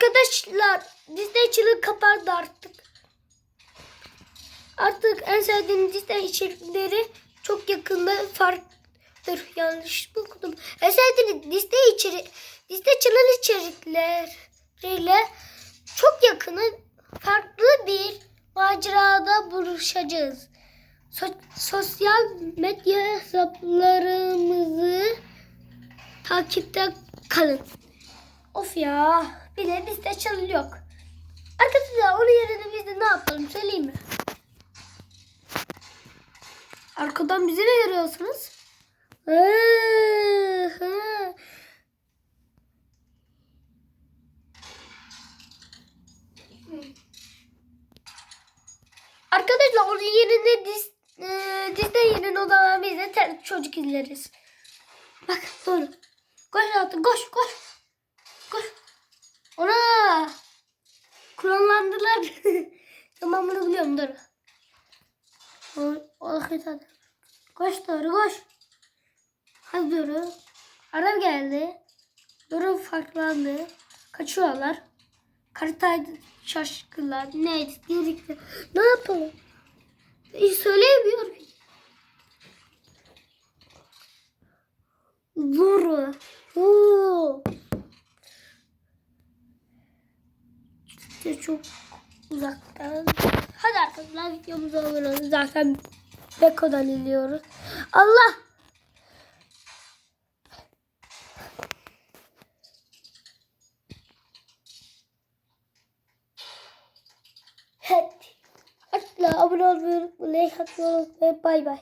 Arkadaşlar Disney çılığı kapandı artık. Artık en sevdiğim Disney içerikleri çok yakında farktır. Yanlış mı okudum? En sevdiğim Disney içerik Disney çılığı içerikleriyle çok yakını farklı bir macerada buluşacağız. So- sosyal medya hesaplarımızı takipte kalın. Of ya. Bir de bizde çalı yok. Arkadaşlar onun yerine biz de ne yapalım söyleyeyim mi? Arkadan bizi ne görüyorsunuz? Arkadaşlar onun yerine diz, e, Disney yerine olan biz de çocuk izleriz. Bak doğru. Koş hayatım koş. Koş. Ona kullanlandılar. tamam bunu biliyorum dur. O hadi. Koş doğru koş. Hadi doğru. Araba geldi. Doğru farklandı. Kaçıyorlar. Karitaydı şaşkınlar. Neydi? Gerekli. Ne yapalım? Hiç söyleyemiyor ki. Doğru. Oo. İşte çok uzaktan. Hadi arkadaşlar videomuza abone olun. Zaten Beko'dan iniyoruz. Allah! Hadi. Hatta abone olmayı unutmayın. Like atmayı unutmayın. Bay bay.